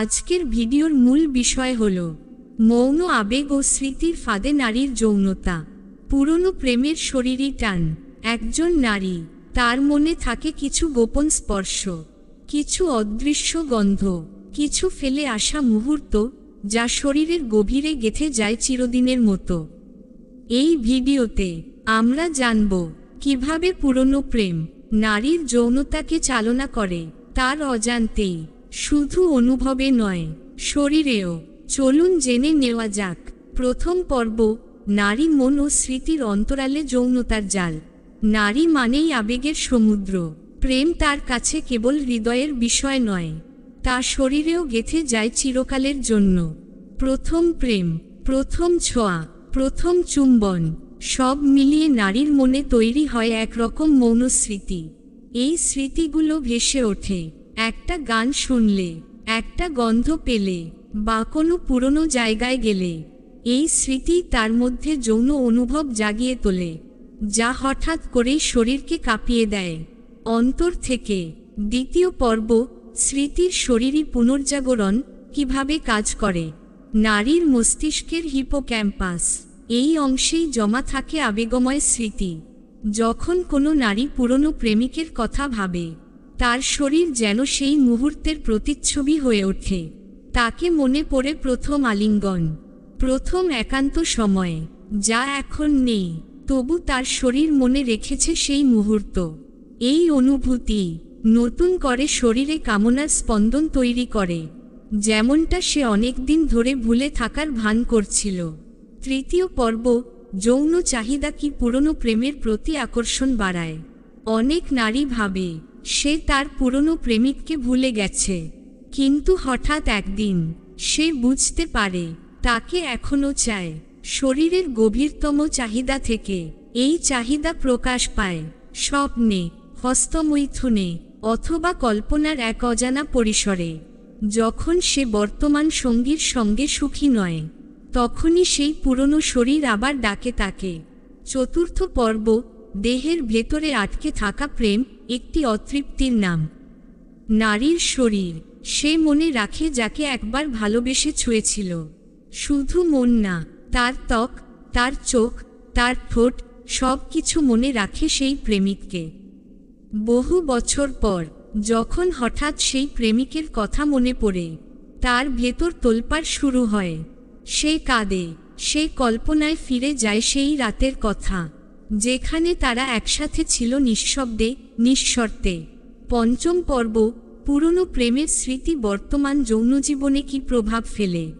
আজকের ভিডিওর মূল বিষয় হল, মৌন আবেগ ও স্মৃতির ফাঁদে নারীর যৌনতা। পুরনো প্রেমের শরীরই টান, একজন নারী, তার মনে থাকে কিছু গোপন স্পর্শ, কিছু অদৃশ্য গন্ধ, কিছু ফেলে আসা মুহূর্ত, যা শরীরের গভীরে গেথে যায় চিরদিনের মতো। এই ভিডিওতে আমরা জানব, কীভাবে পুরনো প্রেম নারীর যৌনতাকে চালনা করে, তার অজান্তেই শুধু অনুভবে নয়, শরীরেও। চলুন জেনে নেওয়া যাক, প্রথম পর্ব, নারী মন ও স্মৃতির অন্তরালে যৌনতার জাল। নারী মানেই আবেগের সমুদ্র। প্রেম তার কাছে কেবল হৃদয়ের বিষয় নয়, তা শরীরেও গেথে যায় চিরকালের জন্য। প্রথম প্রেম, প্রথম ছোঁয়া, প্রথম চুম্বন, সব মিলিয়ে নারীর মনে তৈরি হয় একরকম মৌন স্মৃতি এই স্মৃতিগুলো ভেসে ওঠে। একটা গান শুনলে, একটা গন্ধ পেলে, বা কোনো পুরনো জায়গায় গেলে, এই স্মৃতি তার মধ্যে যৌন অনুভব জাগিয়ে তোলে, যা হঠাৎ করেই শরীরকে কাঁপিয়ে দেয়। অন্তর থেকে দ্বিতীয় পর্ব, স্মৃতির শরীরী পুনর্জাগরণ কীভাবে কাজ করে? নারীর মস্তিষ্কের হিপোক্যাম্পাস, এই অংশেই জমা থাকে আবেগময় স্মৃতি। যখন কোনো নারী পুরনো প্রেমিকের কথা ভাবে তার শরীর যেন সেই মুহূর্তের প্রতিচ্ছবি হয়ে ওঠে। তাকে মনে পড়ে প্রথম আলিঙ্গন, প্রথম একান্ত সময়ে, যা এখন নেই, তবু তার শরীর মনে রেখেছে সেই মুহূর্ত। এই অনুভূতি নতুন করে শরীরে কামনার স্পন্দন তৈরি করে, যেমনটা সে অনেক দিন ধরে ভুলে থাকার ভান করছিল। তৃতীয় পর্ব, যৌন চাহিদা কি পুরনো প্রেমের প্রতি আকর্ষণ বাড়ায়। অনেক নারী ভাবে সে তার পুরনো প্রেমিককে ভুলে গেছে। কিন্তু হঠাৎ একদিন সে বুঝতে পারে, তাকে এখনও চায়। শরীরের গভীরতম চাহিদা থেকে এই চাহিদা প্রকাশ পায়। স্বপ্নে, হস্তমৈথুনে অথবা কল্পনার এক অজানা পরিসরে। যখন সে বর্তমান সঙ্গীর সঙ্গে সুখী নয়, তখনই সেই পুরনো শরীর আবার ডাকে তাকে। চতুর্থ পর্ব, দেহের ভেতরে আটকে থাকা প্রেম একটি অতৃপ্তির নাম। নারীর শরীর, সে মনে রাখে যাকে একবার ভালোবেসে ছুঁয়েছিল। শুধু মন না, তার ত্বক, তার চোখ, তার ঠোঁট, সব কিছু মনে রাখে সেই প্রেমিককে। বহু বছর পর, যখন হঠাৎ সেই প্রেমিকের কথা মনে পড়ে, তার ভেতর তোলপাড় শুরু হয়। সে কাঁদে, সে কল্পনায় ফিরে যায় সেই রাতের কথা। যেখানে তারা একসাথে ছিল নিঃশব্দে, নিঃশর্তে। পঞ্চম পর্ব, পুরনো প্রেমের স্মৃতি বর্তমান যৌনজীবনে কি প্রভাব ফেলে?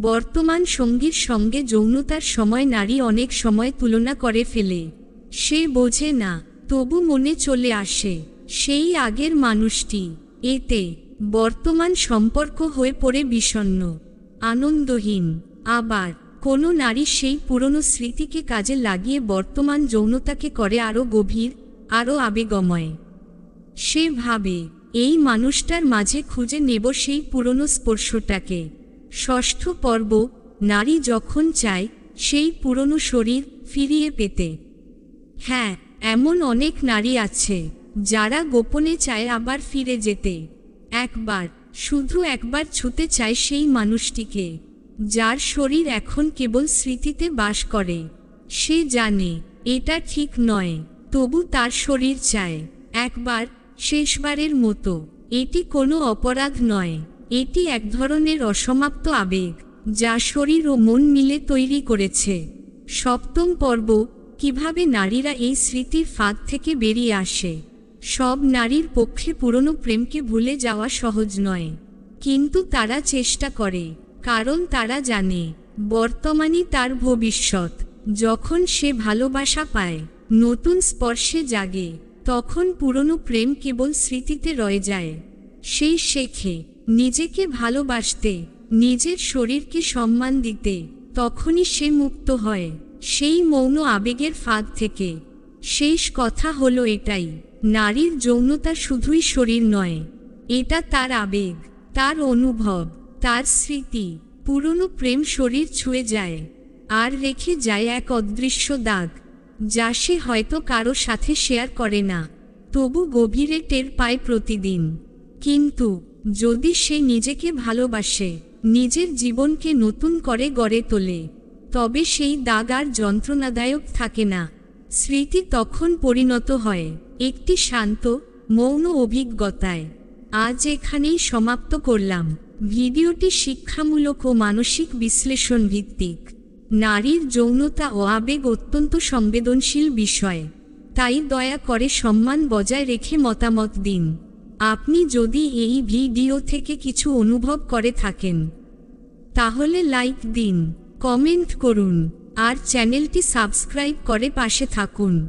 বর্তমান সঙ্গীর সঙ্গে যৌনতার সময় নারী অনেক সময় তুলনা করে ফেলে। সে বোঝে না, তবু মনে চলে আসে, সেই আগের মানুষটি, এতে বর্তমান সম্পর্ক হয়ে পড়ে বিষণ্ন আনন্দহীন, আবার কোনো নারী সেই পুরনো স্মৃতিকে কাজে লাগিয়ে বর্তমান যৌনতাকে করে আরও গভীর আরও আবেগময়। সে ভাবে, এই মানুষটার মাঝে খুঁজে নেব সেই পুরনো স্পর্শটাকে। ষষ্ঠ পর্ব, নারী যখন চায়, সেই পুরনো শরীর ফিরিয়ে পেতে। হ্যাঁ এমন অনেক নারী আছে, যারা গোপনে চায় আবার ফিরে যেতে। একবার, শুধু একবার ছুতে চায় সেই মানুষটিকে। যার শরীর এখন কেবল স্মৃতিতে বাস করে। সে জানে, এটা ঠিক নয়, তবু তার শরীর চায়। একবার, শেষবারের মতো, এটি কোনো অপরাধ নয়। এটি এক ধরনের অসমাপ্ত আবেগ, যা শরীর ও মন মিলে তৈরি করেছে। সপ্তম পর্ব, কীভাবে নারীরা এই স্মৃতির ফাঁদ থেকে বেরিয়ে আসে। সব নারীর পক্ষে পুরনো প্রেমকে ভুলে যাওয়া সহজ নয়। কিন্তু তারা চেষ্টা করে। কারণ তারা জানে, বর্তমানই তার ভবিষ্যৎ। যখন সে ভালোবাসা পায়, নতুন স্পর্শে জাগে, তখন পুরনো প্রেম কেবল স্মৃতিতে রয়ে যায়। সেই শেখে, নিজেকে ভালোবাসতে, নিজের শরীরকে সম্মান দিতে, তখনই সে মুক্ত হয়। সেই মৌন আবেগের ফাঁদ থেকে। শেষ কথা হলো এটাই, নারীর যৌনতা শুধুই শরীর নয়। এটা তার আবেগ, তার অনুভব। তার স্মৃতি, পুরনো প্রেম শরীর ছুঁয়ে যায়। আর রেখে যায় এক অদৃশ্য দাগ, যা সে হয়তো কারও সাথে শেয়ার করে না। তবু গভীরে টের পায় প্রতিদিন। কিন্তু, যদি সে নিজেকে ভালোবাসে, নিজের জীবনকে নতুন করে গড়ে তোলে, তবে সেই দাগ আর যন্ত্রণাদায়ক থাকে না। স্মৃতি তখন পরিণত হয়, একটি শান্ত, মৌন অভিজ্ঞতায়। আজ এখানেই সমাপ্ত করলাম। ভিডিওটি শিক্ষামূলক ও মানসিক বিশ্লেষণ ভিত্তিক। নারীর যৌনতা ও আবেগ অত্যন্ত সংবেদনশীল বিষয়। তাই দয়া করে সম্মান বজায় রেখে মতামত দিন। আপনি যদি এই ভিডিও থেকে কিছু অনুভব করে থাকেন, তাহলে লাইক দিন, কমেন্ট করুন, আর চ্যানেলটি সাবস্ক্রাইব করে পাশে থাকুন।